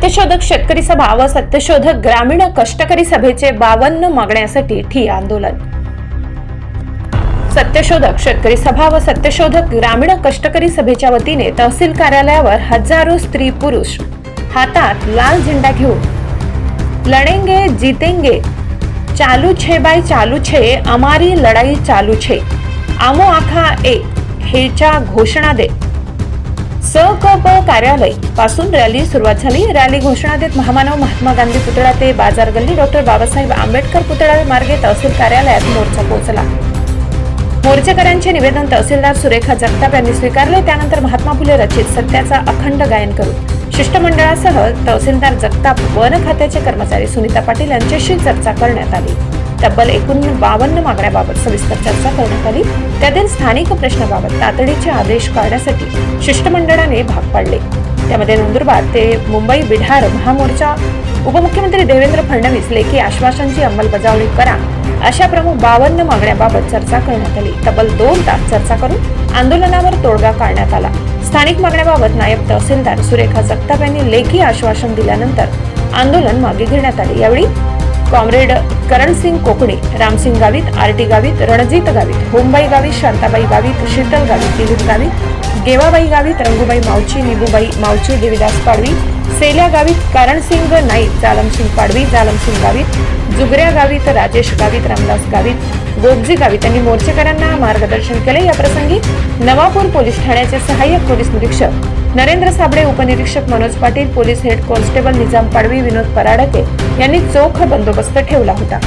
सत्यशोधक शेतकरी सभा व सत्यशोधक ग्रामीण कष्टकरी सभेचे बावन्न मागण्यासाठी ठिय्या आंदोलन. सत्यशोधक शेतकरी सभा व सत्यशोधक ग्रामीण कष्टकरी सभेच्या वतीने तहसील कार्यालयावर हजारो स्त्री पुरुष हातात लाल झेंडा घेऊन लढेंगे जितेंगे चालू छे बाय चालू छे अमारी लढाई चालू छे आमो आखा ए हेच्या घोषणा दे. स क प कार्यालयपासून रॅली सुरुवात झाली. रॅली घोषणा देत महामानव महात्मा गांधी पुतळा ते बाजार गल्ली. डॉक्टर बाबासाहेब आंबेडकर पुतळा मार्गे तहसील कार्यालयात मोर्चा पोहोचला. मोर्चेकऱ्यांचे निवेदन तहसीलदार सुरेखा जगताप यांनी स्वीकारले. त्यानंतर महात्मा फुले रचित सत्याचा अखंड गायन करून शिष्टमंडळासह तहसीलदार जगताप वन खात्याचे कर्मचारी सुनीता पाटील यांच्याशी चर्चा करण्यात आली. तब्बल एकूण बावन्न मागण्याबाबत सविस्तर चर्चा करण्यात आली. त्यातील स्थानिक प्रश्नाबाबत तातडीचे आदेश काढण्यासाठी शिष्टमंडळाने भाग पाडले. त्यामध्ये नंदुरबार ते मुंबई बिढार महामोर्चा उपमुख्यमंत्री देवेंद्र फडणवीस लेखी आश्वासनची अंमलबजावणी करा अशा प्रमुख बावन्न मागण्याबाबत चर्चा करण्यात आली. तब्बल दोन तास चर्चा करून आंदोलनावर तोडगा काढण्यात आला. स्थानिक मागण्याबाबत नायब तहसीलदार सुरेखा जगताप यांनी लेखी आश्वासन दिल्यानंतर आंदोलन मागे घेण्यात आले. यावेळी comrade Karansingh Kokane Ramsingh Gavit R T Gavit Ranjit Gavit Homabai Gavit Shantabai Gavit Sheetal Gavit Dilip Gavit Gevabai Gavit Rangubai Mavchi Nibubai Mavchi Devidas Padvi Selya Gavit Karansingh Naik Jalamsingh Padvi Jalamsingh Gavit Jugrya Gavit Rajesh Gavit Ramdas Gavit Gogaji Gavi यांनी मोर्चेकऱ्यांना मार्गदर्शन केले. या प्रसंगी Navapur police ठाण्याचे सहाय्यक police निरीक्षक नरेंद्र साबळे उपनिरीक्षक Manoj Patil police head constable Nizam Padvi Vinod Paradke यांनी चोख बंदोबस्त ठेवला होता.